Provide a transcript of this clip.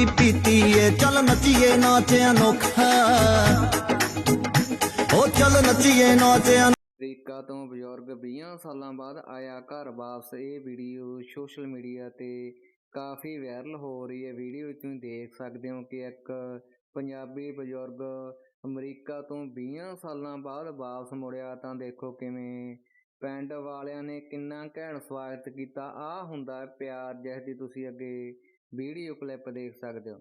ਦੀ ਪੀਤੀ ਏ ਚੱਲ ਨੱਚੀਏ ਨਾਚ ਅਨੋਖਾ ਓ ਚੱਲ ਨੱਚੀਏ ਨਾਚ ਅਮਰੀਕਾ ਤੋਂ ਬਜ਼ੁਰਗ 20 ਸਾਲਾਂ ਬਾਅਦ ਆਇਆ ਘਰ ਵਾਪਸ। ਇਹ ਵੀਡੀਓ ਸੋਸ਼ਲ ਮੀਡੀਆ ਤੇ ਕਾਫੀ ਵਾਇਰਲ ਹੋ ਰਹੀ ਹੈ। ਵੀਡੀਓ ਤੁਸੀਂ ਦੇਖ ਸਕਦੇ ਹੋ ਕਿ ਇੱਕ ਪੰਜਾਬੀ ਬਜ਼ੁਰਗ ਅਮਰੀਕਾ ਤੋਂ 20 ਸਾਲਾਂ ਬਾਅਦ ਵਾਪਸ ਮੁੜਿਆ। ਤਾਂ ਦੇਖੋ ਕਿਵੇਂ ਪਿੰਡ ਵਾਲਿਆਂ ਨੇ ਕਿੰਨਾ ਘੈਂਟ ਸਵਾਗਤ ਕੀਤਾ। ਆ ਹੁੰਦਾ ਪਿਆਰ ਜਿਸ ਦੀ ਤੁਸੀਂ ਅੱਗੇ ਵੀਡੀਓ ਕਲਿੱਪ ਦੇਖ ਸਕਦੇ ਹੋ।